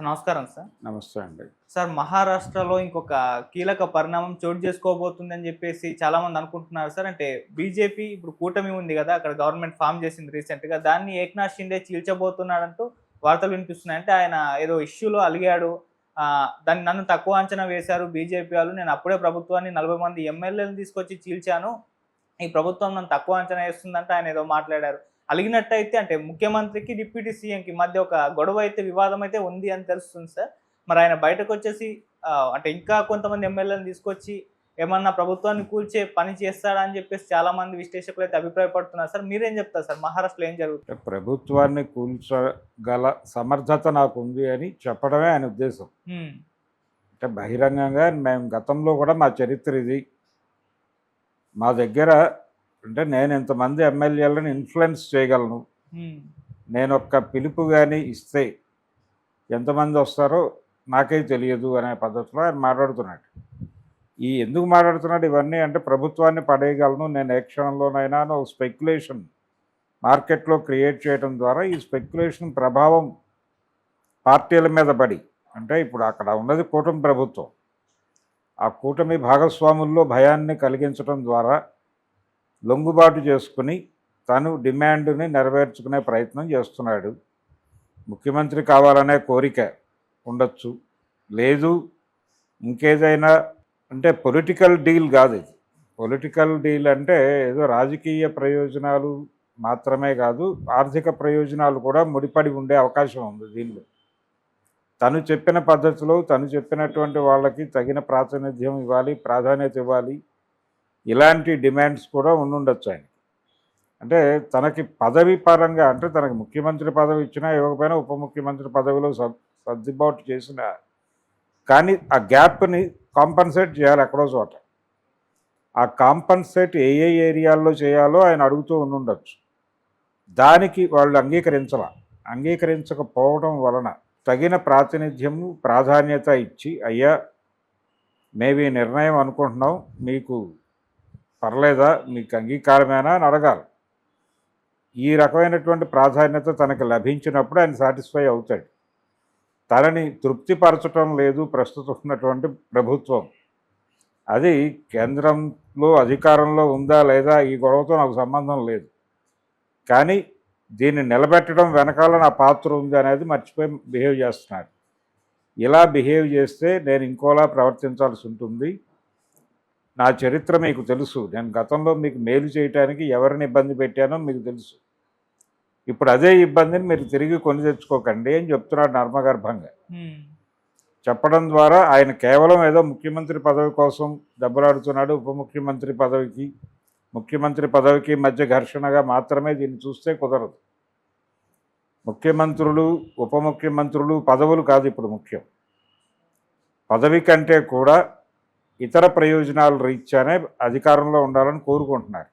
Sir నమస్కారం sir. నమస్తే అండి. సార్ మహారాష్ట్రలో ఇంకొక కీలక పరిణామం చోటు చేసుకోబోతుంది అని చెప్పేసి చాలా మంది అనుకుంటున్నారు సార్. అంటే బీజేపీ ఇప్పుడు కూటమి ఉంది కదా అక్కడ గవర్నమెంట్ ఫామ్ చేసింది రీసెంట్గా దాన్ని ఏక్నాథ్ షిండే చీల్చబోతున్నాడంటూ వార్తలు వినిపిస్తున్నాయి. అంటే ఆయన ఏదో ఇష్యూలో అలిగాడు. ఆ, దాన్ని నన్ను తక్కువ అంచనా వేశారు బీజేపీ వాళ్ళు. నేను అప్పుడే ప్రభుత్వాన్ని నలభై మంది ఎమ్మెల్యేలను తీసుకొచ్చి చీల్చాను. ఈ ప్రభుత్వం నన్ను తక్కువ అంచనా వేస్తుందంటే ఆయన ఏదో మాట్లాడారు. అలిగినట్టయితే అంటే ముఖ్యమంత్రికి డిప్యూటీ సీఎంకి మధ్య ఒక గొడవ అయితే వివాదం అయితే ఉంది అని తెలుస్తుంది సార్. మరి ఆయన బయటకు వచ్చేసి అంటే ఇంకా కొంతమంది ఎమ్మెల్యేలను తీసుకొచ్చి ఏమన్నా ప్రభుత్వాన్ని కూల్చే పని చేస్తాడా అని చెప్పేసి చాలా మంది విశ్లేషకులు అయితే అభిప్రాయపడుతున్నారు సార్. మీరేం చెప్తారు సార్? మహారాష్ట్రలో ఏం జరుగుతుంది? ప్రభుత్వాన్ని కూల్చగల సమర్థత నాకు ఉంది అని చెప్పడమే ఆయన ఉద్దేశం. అంటే బహిరంగంగా మేము గతంలో కూడా మా చరిత్ర ఇది. మా దగ్గర అంటే నేను ఇంతమంది ఎమ్మెల్యేలను ఇన్ఫ్లుయెన్స్ చేయగలను. నేను ఒక్క పిలుపు కానీ ఇస్తే ఎంతమంది వస్తారో నాకే తెలియదు అనే పద్ధతిలో ఆయన మాట్లాడుతున్నాడు. ఈ ఎందుకు మాట్లాడుతున్నాడు? ఇవన్నీ అంటే ప్రభుత్వాన్ని పడేయగలను. నేను ఏ క్షణంలోనైనా ఒక స్పెక్యులేషన్ మార్కెట్లో క్రియేట్ చేయడం ద్వారా ఈ స్పెక్యులేషన్ ప్రభావం పార్టీల మీద పడి అంటే ఇప్పుడు అక్కడ ఉన్నది కూటమి ప్రభుత్వం. ఆ కూటమి భాగస్వాముల్లో భయాన్ని కలిగించడం ద్వారా లొంగుబాటు చేసుకుని తను డిమాండ్ని నెరవేర్చుకునే ప్రయత్నం చేస్తున్నాడు. ముఖ్యమంత్రి కావాలనే కోరిక ఉండొచ్చు. లేదు ఇంకేదైనా అంటే పొలిటికల్ డీల్ కాదు ఇది. పొలిటికల్ డీల్ అంటే ఏదో రాజకీయ ప్రయోజనాలు మాత్రమే కాదు ఆర్థిక ప్రయోజనాలు కూడా ముడిపడి ఉండే అవకాశం ఉంది దీనిలో. తను చెప్పిన పద్ధతిలో తను చెప్పినటువంటి వాళ్ళకి తగిన ప్రాతినిధ్యం ఇవ్వాలి ప్రాధాన్యత ఇవ్వాలి. ఇలాంటి డిమాండ్స్ కూడా ఉండుండొచ్చు ఆయన. అంటే తనకి పదవి పరంగా అంటే తనకి ముఖ్యమంత్రి పదవి ఇచ్చినా ఇవ్వకపోయినా ఉప ముఖ్యమంత్రి పదవిలో సర్దుబాటు చేసిన కానీ ఆ గ్యాప్ని కాంపన్సేట్ చేయాలి ఎక్కడో చోట. ఆ కాంపన్సేట్ ఏ ఏ ఏరియాల్లో చేయాలో ఆయన అడుగుతూ ఉండుండొచ్చు. దానికి వాళ్ళు అంగీకరించాల. అంగీకరించకపోవడం వలన తగిన ప్రాతినిధ్యము ప్రాధాన్యత ఇచ్చి అయ్యా మేము ఈ నిర్ణయం అనుకుంటున్నాం మీకు పర్లేదా మీకు అంగీకారమేనా అని అడగాలి. ఈ రకమైనటువంటి ప్రాధాన్యత తనకు లభించినప్పుడు ఆయన సాటిస్ఫై అవుతాడు. తనని తృప్తిపరచటం లేదు ప్రస్తుతం ఉన్నటువంటి ప్రభుత్వం. అది కేంద్రంలో అధికారంలో ఉందా లేదా ఈ గొడవతో నాకు సంబంధం లేదు. కానీ దీన్ని నిలబెట్టడం వెనకాల నా పాత్ర ఉంది అనేది మర్చిపోయి బిహేవ్ చేస్తున్నాడు. ఇలా బిహేవ్ చేస్తే నేను ఇంకోలా ప్రవర్తించాల్సి ఉంటుంది. నా చరిత్ర మీకు తెలుసు. నేను గతంలో మీకు మేలు చేయటానికి ఎవరిని ఇబ్బంది పెట్టానో మీకు తెలుసు. ఇప్పుడు అదే ఇబ్బందిని మీరు తిరిగి కొని తెచ్చుకోకండి అని చెప్తున్నాడు నర్మగర్భంగా చెప్పడం ద్వారా ఆయన కేవలం ఏదో ముఖ్యమంత్రి పదవి కోసం దెబ్బలాడుతున్నాడు ఉప ముఖ్యమంత్రి పదవికి ముఖ్యమంత్రి పదవికి మధ్య ఘర్షణగా మాత్రమే దీన్ని చూస్తే కుదరదు. ముఖ్యమంత్రులు ఉప ముఖ్యమంత్రులు పదవులు కాదు ఇప్పుడు ముఖ్యం. పదవి కంటే కూడా ఇతర ప్రయోజనాలు రీత్యానే అధికారంలో ఉండాలని కోరుకుంటున్నారు.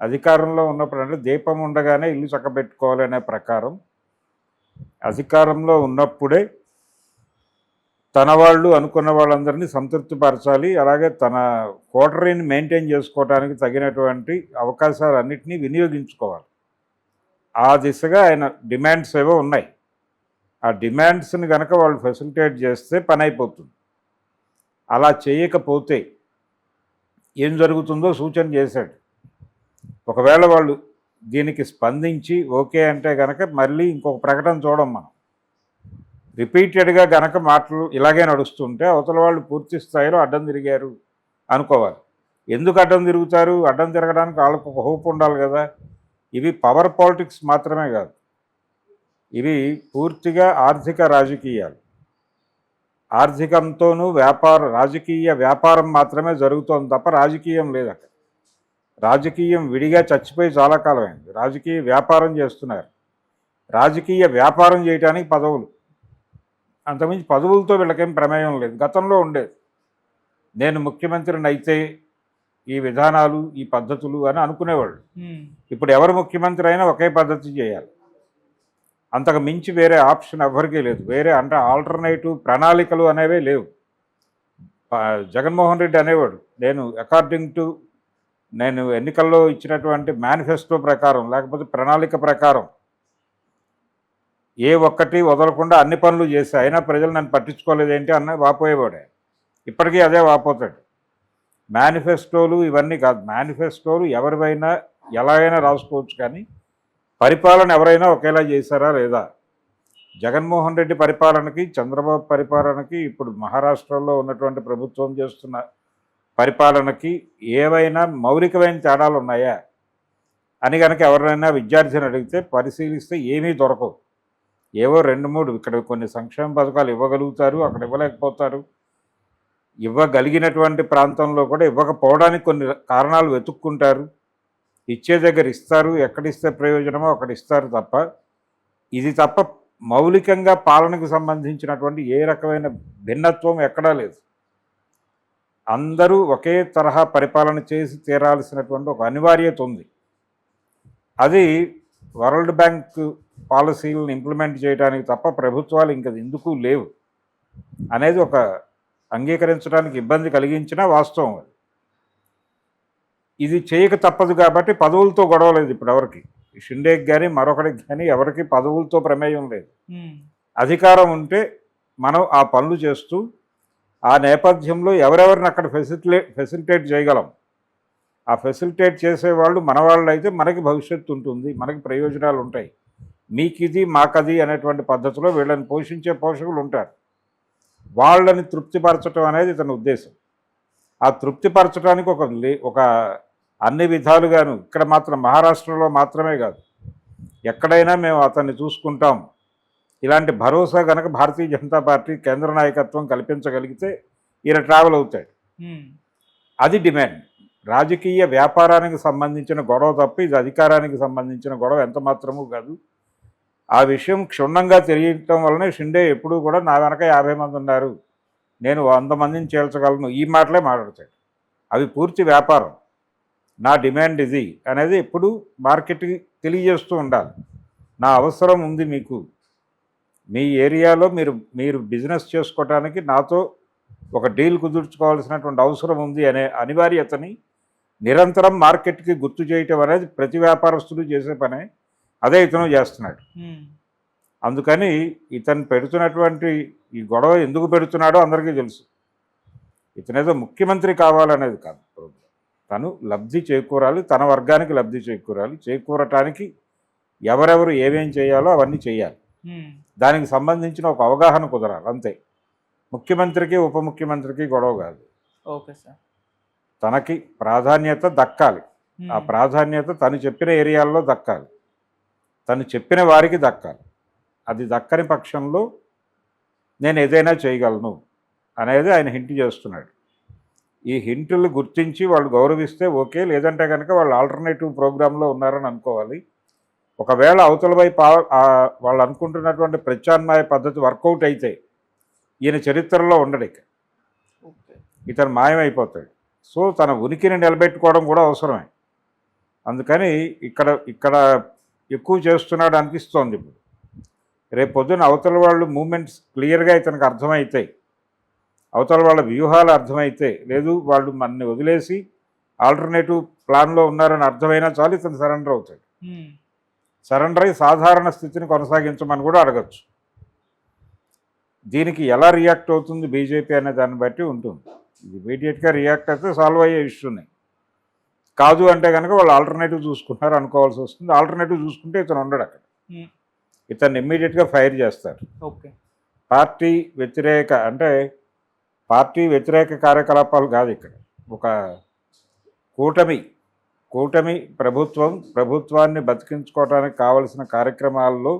అధికారంలో ఉన్నప్పుడు అంటే దీపం ఉండగానే ఇల్లు చక్కబెట్టుకోవాలనే ప్రకారం అధికారంలో ఉన్నప్పుడే తన వాళ్ళు అనుకున్న వాళ్ళందరినీ సంతృప్తిపరచాలి అలాగే తన కోటరీని మెయింటైన్ చేసుకోవడానికి తగినటువంటి అవకాశాలన్నింటినీ వినియోగించుకోవాలి. ఆ దిశగా ఆయన డిమాండ్స్ ఏవో ఉన్నాయి. ఆ డిమాండ్స్ని కనుక వాళ్ళు ఫెసిలిటేట్ చేస్తే పని అయిపోతుంది. అలా చేయకపోతే ఏం జరుగుతుందో సూచన చేశాడు. ఒకవేళ వాళ్ళు దీనికి స్పందించి ఓకే అంటే కనుక మళ్ళీ ఇంకొక ప్రకటన చూడం మనం. రిపీటెడ్గా గనక మాటలు ఇలాగే నడుస్తుంటే అవతల వాళ్ళు పూర్తి స్థాయిలో అడ్డం తిరిగారు అనుకోవాలి. ఎందుకు అడ్డం తిరుగుతారు? అడ్డం తిరగడానికి వాళ్ళకు ఒక హోప్ ఉండాలి కదా. ఇవి పవర్ పాలిటిక్స్ మాత్రమే కాదు. ఇవి పూర్తిగా ఆర్థిక రాజకీయాలు. ఆర్థికంతోనూ వ్యాపార రాజకీయ వ్యాపారం మాత్రమే జరుగుతోంది తప్ప రాజకీయం లేదు అక్కడ. రాజకీయం విడిగా చచ్చిపోయి చాలా కాలం అయింది రాజకీయ వ్యాపారం చేస్తున్నారు. రాజకీయ వ్యాపారం చేయడానికి పదవులు. అంతకుమించి పదవులతో వీళ్ళకేం ప్రమేయం లేదు. గతంలో ఉండేది. నేను ముఖ్యమంత్రిని అయితే ఈ విధానాలు ఈ పద్ధతులు అని అనుకునేవాళ్ళు. ఇప్పుడు ఎవరు ముఖ్యమంత్రి అయినా ఒకే పద్ధతి చేయాలి. అంతకు మించి వేరే ఆప్షన్ ఎవరికీ లేదు. వేరే అంటే ఆల్టర్నేటివ్ ప్రణాళికలు అనేవే లేవు. జగన్మోహన్ రెడ్డి అనేవాడు. నేను అకార్డింగ్ టు నేను ఎన్నికల్లో ఇచ్చినటువంటి మేనిఫెస్టో ప్రకారం లేకపోతే ప్రణాళిక ప్రకారం ఏ ఒక్కటి వదలకుండా అన్ని పనులు చేసి అయినా ప్రజలు నన్ను పట్టించుకోలేదు ఏంటి అన్న వాపోయేవాడే. ఇప్పటికీ అదే వాపోతాడు. మేనిఫెస్టోలు ఇవన్నీ కాదు. మేనిఫెస్టోలు ఎవరివైనా అయినా రాసుకోవచ్చు కానీ పరిపాలన ఎవరైనా ఒకేలా చేశారా లేదా? జగన్మోహన్ రెడ్డి పరిపాలనకి చంద్రబాబు పరిపాలనకి ఇప్పుడు మహారాష్ట్రలో ఉన్నటువంటి ప్రభుత్వం చేస్తున్న పరిపాలనకి ఏవైనా మౌలికమైన తేడాలు ఉన్నాయా? అని కనుక ఎవరైనా విద్యార్థిని అడిగితే పరిశీలిస్తే ఏమీ దొరకవు. ఏవో రెండు మూడు ఇక్కడ కొన్ని సంక్షేమ పథకాలు ఇవ్వగలుగుతారు అక్కడ ఇవ్వలేకపోతారు. ఇవ్వగలిగినటువంటి ప్రాంతంలో కూడా ఇవ్వకపోవడానికి కొన్ని కారణాలు వెతుక్కుంటారు. ఇచ్చే దగ్గర ఇస్తారు ఎక్కడిస్తే ప్రయోజనమో అక్కడ ఇస్తారు తప్ప ఇది తప్ప మౌలికంగా పాలనకు సంబంధించినటువంటి ఏ రకమైన భిన్నత్వం ఎక్కడా లేదు. అందరూ ఒకే తరహా పరిపాలన చేసి తీరాల్సినటువంటి ఒక అనివార్యత ఉంది. అది వరల్డ్ బ్యాంక్ పాలసీలను ఇంప్లిమెంట్ చేయడానికి తప్ప ప్రభుత్వాలు ఇంకా ఎందుకు లేవు అనేది ఒక అంగీకరించడానికి ఇబ్బంది కలిగించిన వాస్తవం అది. ఇది చేయక తప్పదు కాబట్టి పదవులతో గొడవ లేదు ఇప్పుడు ఎవరికి. షిండేకి కానీ మరొకరికి కానీ ఎవరికి పదవులతో ప్రమేయం లేదు. అధికారం ఉంటే మనం ఆ పనులు చేస్తూ ఆ నేపథ్యంలో ఎవరెవరిని అక్కడ ఫెసిలిటే ఫెసిలిటేట్ చేయగలం. ఆ ఫెసిలిటేట్ చేసేవాళ్ళు మన వాళ్ళు అయితే మనకి భవిష్యత్తు ఉంటుంది మనకి ప్రయోజనాలు ఉంటాయి. మీకిది మాకది అనేటువంటి పద్ధతిలో వీళ్ళని పోషించే పోషకులు ఉంటారు. వాళ్ళని తృప్తిపరచడం అనేది ఇతని ఉద్దేశం. ఆ తృప్తిపరచడానికి ఒక ఒక అన్ని విధాలుగాను. ఇక్కడ మాత్రం మహారాష్ట్రలో మాత్రమే కాదు. ఎక్కడైనా మేము అతన్ని చూసుకుంటాం. ఇలాంటి భరోసా కనుక భారతీయ జనతా పార్టీ కేంద్ర నాయకత్వం కల్పించగలిగితే ఈయన ట్రావెల్ అవుతాడు. అది డిమాండ్. రాజకీయ వ్యాపారానికి సంబంధించిన గొడవ తప్ప ఇది అధికారానికి సంబంధించిన గొడవ ఎంత మాత్రమూ కాదు. ఆ విషయం క్షుణ్ణంగా తెలియటం వల్లనే షిండే ఎప్పుడూ కూడా నా వెనక యాభై మంది ఉన్నారు. నేను వంద మందిని చేల్చగలను. ఈ మాటలే మాట్లాడతాడు. అవి పూర్తి వ్యాపారం. నా డిమాండ్ ఇది అనేది ఎప్పుడు మార్కెట్కి తెలియజేస్తూ ఉండాలి. నా అవసరం ఉంది మీకు. మీ ఏరియాలో మీరు మీరు బిజినెస్ చేసుకోవటానికి నాతో ఒక డీల్ కుదుర్చుకోవాల్సినటువంటి అవసరం ఉంది అనే అనివార్యతని నిరంతరం మార్కెట్కి గుర్తు చేయటం అనేది ప్రతి వ్యాపారస్తుడు చేసే పనే. అదే ఇతను చేస్తున్నాడు. అందుకని ఇతను పెడుతున్నటువంటి ఈ గొడవ ఎందుకు పెడుతున్నాడో అందరికీ తెలుసు. ఇతనేదో ముఖ్యమంత్రి కావాలనేది కాదు. తను లబ్ధి చేకూరాలి తన వర్గానికి లబ్ధి చేకూరాలి చేకూరటానికి ఎవరెవరు ఏమేం చేయాలో అవన్నీ చేయాలి. దానికి సంబంధించిన ఒక అవగాహన కుదరాలి అంతే. ముఖ్యమంత్రికి ఉప ముఖ్యమంత్రికి గొడవ కాదు. Okay sir. తనకి ప్రాధాన్యత దక్కాలి. ఆ ప్రాధాన్యత తను చెప్పిన ఏరియాల్లో దక్కాలి. తను చెప్పిన వారికి దక్కాలి. అది దక్కని పక్షంలో నేను ఏదైనా చేయగలను అనేది ఆయన హింట్ చేస్తున్నాడు. ఈ హింటులు గుర్తించి వాళ్ళు గౌరవిస్తే ఓకే లేదంటే కనుక వాళ్ళు ఆల్టర్నేటివ్ ప్రోగ్రాంలో ఉన్నారని అనుకోవాలి. ఒకవేళ అవతల వైపు వాళ్ళు అనుకుంటున్నటువంటి ప్రత్యామ్నాయ పద్ధతి వర్కౌట్ అయితే ఈయన చరిత్రలో ఉండడు ఇక. ఓకే. ఇతను మాయమైపోతాడు. సో తన ఉనికిని నిలబెట్టుకోవడం కూడా అవసరమే. అందుకని ఇక్కడ ఇక్కడ ఎక్కువ చేస్తున్నాడు అనిపిస్తోంది ఇప్పుడు. రేపు పొద్దున అవతల వాళ్ళు మూమెంట్స్ క్లియర్గా ఇతనికి అర్థమైతాయి. అవతల వాళ్ళ వ్యూహాలు అర్థమైతే లేదు వాళ్ళు మనని వదిలేసి ఆల్టర్నేటివ్ ప్లాన్లో ఉన్నారని అర్థమైనా చాలు ఇతను సరెండర్ అవుతాడు. సరెండర్ అయి సాధారణ స్థితిని కొనసాగించమని కూడా అడగచ్చు. దీనికి ఎలా రియాక్ట్ అవుతుంది బీజేపీ అనే దాన్ని బట్టి ఉంటుంది. ఇది ఇమీడియట్గా రియాక్ట్ అయితే సాల్వ్ అయ్యే ఇష్యూని కాదు అంటే కనుక వాళ్ళు ఆల్టర్నేటివ్ చూసుకుంటారు అనుకోవాల్సి వస్తుంది. ఆల్టర్నేటివ్ చూసుకుంటే ఇతను ఉండడు అక్కడ. ఇతన్ని ఇమ్మీడియట్గా ఫైర్ చేస్తారు. ఓకే. పార్టీ వ్యతిరేక అంటే పార్టీ వ్యతిరేక కార్యకలాపాలు కాదు ఇక్కడ. ఒక కూటమి కూటమి ప్రభుత్వం ప్రభుత్వాన్ని బతికించుకోవడానికి కావలసిన కార్యక్రమాల్లో